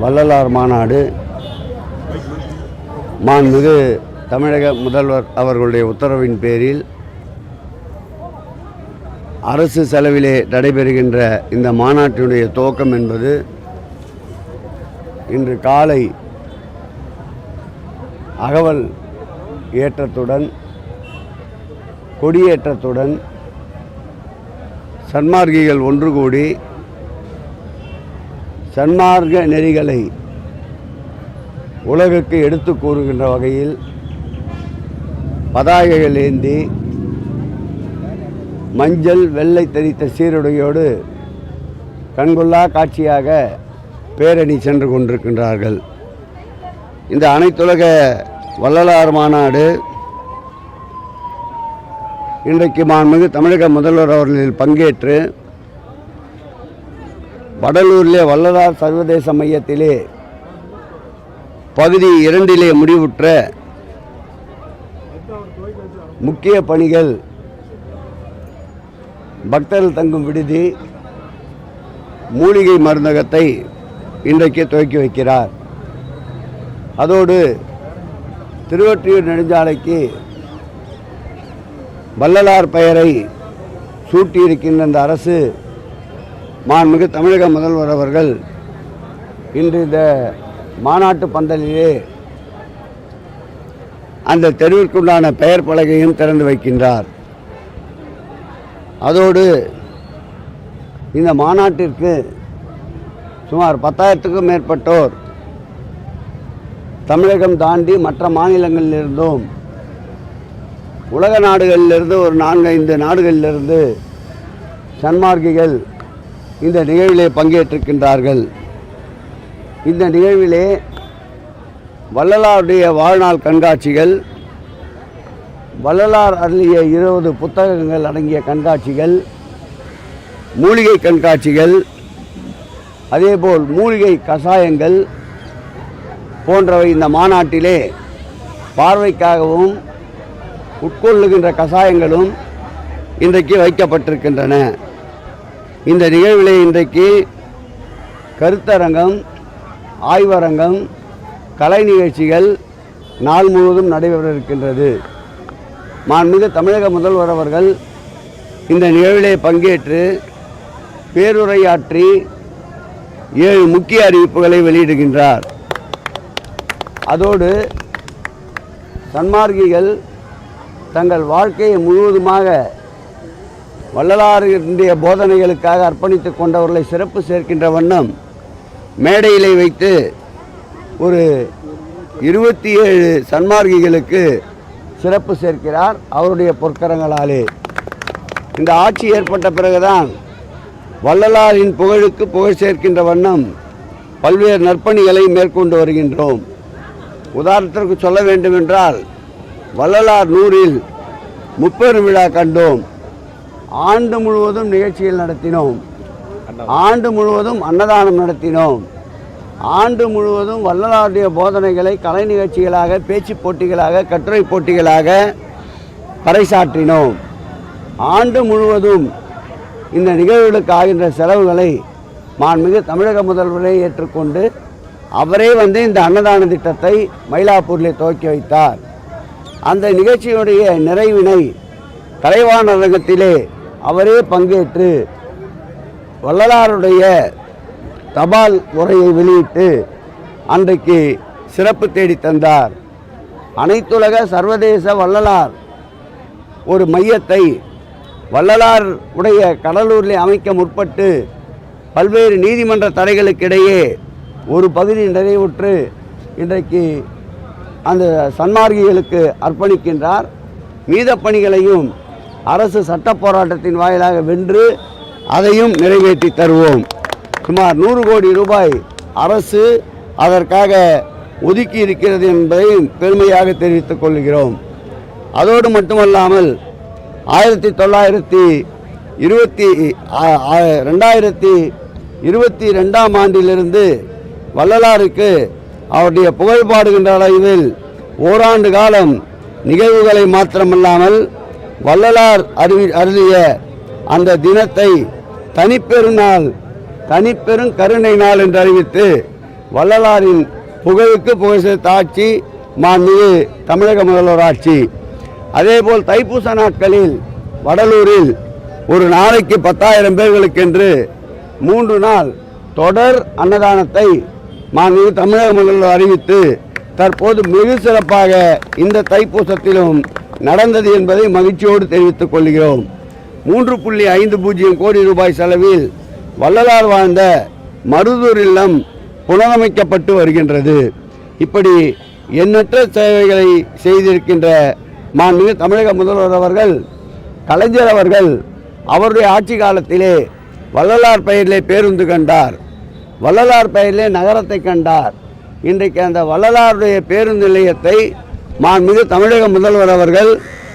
வள்ளலார் மாநாடு. மாண்புமிகு தமிழக முதல்வர் அவர்களுடைய உத்தரவின் பேரில் அரசு செலவிலே நடைபெறுகின்ற இந்த மாநாட்டினுடைய துவக்கம் என்பது இன்று காலை அகவல் ஏற்றத்துடன் கொடியேற்றத்துடன் சன்மார்க்கிகள் ஒன்று கூடி சன்மார்க்க நெறிகளை உலகுக்கு எடுத்து கூறுகின்ற வகையில் பதாகைகள் ஏந்தி மஞ்சள் வெள்ளை தெரித்த சீருடையோடு கண்கொள்ளா காட்சியாக பேரணி சென்று கொண்டிருக்கின்றார்கள். இந்த அனைத்துலக வள்ளலார் மாநாடு இன்றைக்கு மாண்புமிகு தமிழக முதல்வர் அவர்களில் பங்கேற்று வடலூரிலே வள்ளலார் சர்வதேச மையத்திலே பகுதி இரண்டிலே முடிவுற்ற முக்கிய பணிகள் பக்தர்கள் தங்கும் விடுதி மூலிகை மருந்தகத்தை இன்றைக்கு துவக்கி வைக்கிறார். அதோடு திருவொற்றியூர் நெடுஞ்சாலைக்கு வள்ளலார் பெயரை சூட்டியிருக்கின்ற இந்த அரசு மாண்புமிகு தமிழக முதல்வர் அவர்கள் இன்று இந்த மாநாட்டு பந்தலிலே அந்த தெருவிற்குண்டான பெயர் பலகையும் திறந்து வைக்கின்றார். அதோடு இந்த மாநாட்டிற்கு சுமார் பத்தாயிரத்துக்கும் மேற்பட்டோர் தமிழகம் தாண்டி மற்ற மாநிலங்களிலிருந்தும் உலக நாடுகளிலிருந்து ஒரு நான்கு ஐந்து நாடுகளிலிருந்து சன்மார்க்கிகள் இந்த நிகழ்விலே பங்கேற்றிருக்கின்றார்கள். இந்த நிகழ்விலே வள்ளலாருடைய வாழ்நாள் கண்காட்சிகள் வள்ளலார் அருளிய இருபது புத்தகங்கள் அடங்கிய கண்காட்சிகள் மூலிகை கண்காட்சிகள் அதேபோல் மூலிகை கஷாயங்கள் போன்றவை இந்த மாநாட்டிலே பார்வைக்காகவும் உட்கொள்ளுகின்ற கஷாயங்களும் இன்றைக்கு வைக்கப்பட்டிருக்கின்றன. இந்த நிகழ்விலே இன்றைக்கு கருத்தரங்கம் ஆய்வரங்கம் கலை நிகழ்ச்சிகள் நாள் முழுவதும் நடைபெற இருக்கின்றது. மாண்புமிகு தமிழக முதல்வர் அவர்கள் இந்த நிகழ்விலே பங்கேற்று பேருரையாற்றி ஏழு முக்கிய அறிவிப்புகளை வெளியிடுகின்றார். அதோடு சன்மார்க்கிகள் தங்கள் வாழ்க்கையை முழுவதுமாக வள்ளலாருடைய போதனைகளுக்காக அர்ப்பணித்துக் கொண்டவர்களை சிறப்பு சேர்க்கின்ற வண்ணம் மேடையிலே வைத்து ஒரு இருபத்தி ஏழு சன்மார்க்கிகளுக்கு சிறப்பு சேர்க்கிறார் அவருடைய பொற்கரங்களாலே. இந்த ஆட்சி ஏற்பட்ட பிறகுதான் வள்ளலாரின் புகழுக்கு புகழ் சேர்க்கின்ற வண்ணம் பல்வேறு நற்பணிகளை மேற்கொண்டு வருகின்றோம். உதாரணத்திற்கு சொல்ல வேண்டுமென்றால் வள்ளலார் நூறில் முப்பெரும் விழா கண்டோம். ஆண்டு முழுவதும் நிகழ்ச்சிகள் நடத்தினோம். ஆண்டு முழுவதும் அன்னதானம் நடத்தினோம். ஆண்டு முழுவதும் வள்ளலாருடைய போதனைகளை கலை நிகழ்ச்சிகளாக பேச்சு போட்டிகளாக கட்டுரை போட்டிகளாக பறைசாற்றினோம். ஆண்டு முழுவதும் இந்த நிகழ்வுகளுக்கு ஆகின்ற செலவுகளை மாண்புமிகு தமிழக முதல்வரை ஏற்றுக்கொண்டு அவரே வந்து இந்த அன்னதான திட்டத்தை மயிலாப்பூரில் துவக்கி வைத்தார். அந்த நிகழ்ச்சியினுடைய நிறைவினை கலைவாணர் அவரே பங்கேற்று வள்ளலாருடைய தபால் உரையை வெளியிட்டு அன்றைக்கு சிறப்பு தேடி தந்தார். அனைத்துலக சர்வதேச வள்ளலார் ஒரு மையத்தை வள்ளலார் உடைய கடலூரில் அமைக்க முற்பட்டு பல்வேறு நீதிமன்ற தடைகளுக்கிடையே ஒரு பகுதி நிறைவுற்று இன்றைக்கு அந்த சன்மார்க்கிகளுக்கு அர்ப்பணிக்கின்றார். மீத பணிகளையும் அரசு சட்ட போராட்டத்தின் வாயிலாக வென்று அதையும் நிறைவேற்றி தருவோம். சுமார் நூறு கோடி ரூபாய் அரசு அதற்காக ஒதுக்கி இருக்கிறது என்பதையும் பெருமையாக தெரிவித்துக் கொள்கிறோம். அதோடு மட்டுமல்லாமல் ஆயிரத்தி தொள்ளாயிரத்தி இருபத்தி ரெண்டாயிரத்தி இருபத்தி ரெண்டாம் ஆண்டிலிருந்து வள்ளலாருக்கு அவருடைய புகழ் பாடுகின்ற அளவில் ஓராண்டு காலம் நிகழ்வுகளை மாத்திரமல்லாமல் வள்ளலார் அறிவி அருளிய அந்த தினத்தை தனிப்பெருநாள் தனிப்பெரும் கருணை நாள் என்று அறிவித்து வள்ளலாரின் புகழுக்கு புகழ் சேர்த்த ஆட்சி மாண்புமிகு தமிழக முதல்வர் ஆட்சி. அதேபோல் தைப்பூச நாட்களில் வடலூரில் ஒரு நாளைக்கு பத்தாயிரம் பேர்களுக்கென்று மூன்று நாள் தொடர் அன்னதானத்தை மாண்புமிகு தமிழக முதல்வர் அறிவித்து தற்போது மிக சிறப்பாக இந்த தைப்பூசத்திலும் நடந்தது என்பதை மகிழ்ச்சியோடு தெரிவித்துக் கொள்கிறோம். மூன்று புள்ளி ஐந்து பூஜ்ஜியம் கோடி ரூபாய் செலவில் வள்ளலார் வாழ்ந்த மருதூர் இல்லம் புனரமைக்கப்பட்டு வருகின்றது. இப்படி எண்ணற்ற சேவைகளை செய்திருக்கின்ற மாண்புமிகு தமிழக முதல்வர் அவர்கள் கலைஞர் அவர்கள் அவருடைய ஆட்சி காலத்திலே வள்ளலார் பெயரிலே பேருந்து கண்டார். வள்ளலார் பெயரிலே நகரத்தை கண்டார். இன்றைக்கு அந்த வள்ளலாருடைய பேருந்து நிலையத்தை மாண்புமிகு தமிழக முதல்வர் அவர்கள்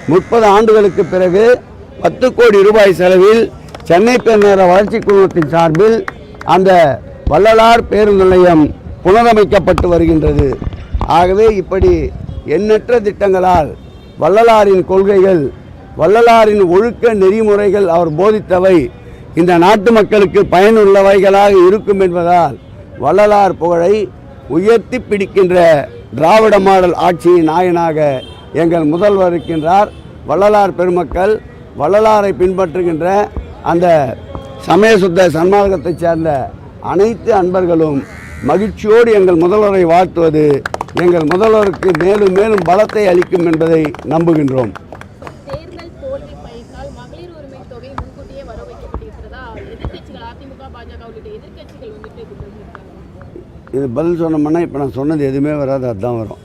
முப்பது ஆண்டுகளுக்கு பிறகு பத்து கோடி ரூபாய் செலவில் சென்னை பெருநகர வளர்ச்சி குழுமத்தின் சார்பில் அந்த வள்ளலார் பேருந்து நிலையம் புனரமைக்கப்பட்டு வருகின்றது. ஆகவே இப்படி எண்ணற்ற திட்டங்களால் வள்ளலாரின் கொள்கைகள் வள்ளலாரின் ஒழுக்க நெறிமுறைகள் அவர் போதித்தவை இந்த நாட்டு மக்களுக்கு பயனுள்ளவைகளாக இருக்கும் என்பதால் வள்ளலார் புகழை உயர்த்தி பிடிக்கின்ற திராவிட மாடல் ஆட்சியின் நாயனாக எங்கள் முதல்வர் இருக்கின்றார். வள்ளலார் பெருமக்கள் வள்ளலாரை பின்பற்றுகின்ற அந்த சமயசுத்த சன்மார்க்கத்தைச் சேர்ந்த அனைத்து அன்பர்களும் மகிழ்ச்சியோடு எங்கள் முதல்வரை வாழ்த்துவது எங்கள் முதல்வருக்கு மேலும் மேலும் பலத்தை அளிக்கும் என்பதை நம்புகின்றோம். அதிமுக பாஜக உள்ளிட்ட எதிர்கட்சிகள் வந்துட்டு இது பதில் சொன்னோம்னா இப்போ நான் சொன்னது எதுவுமே வராது அதுதான் வரும்.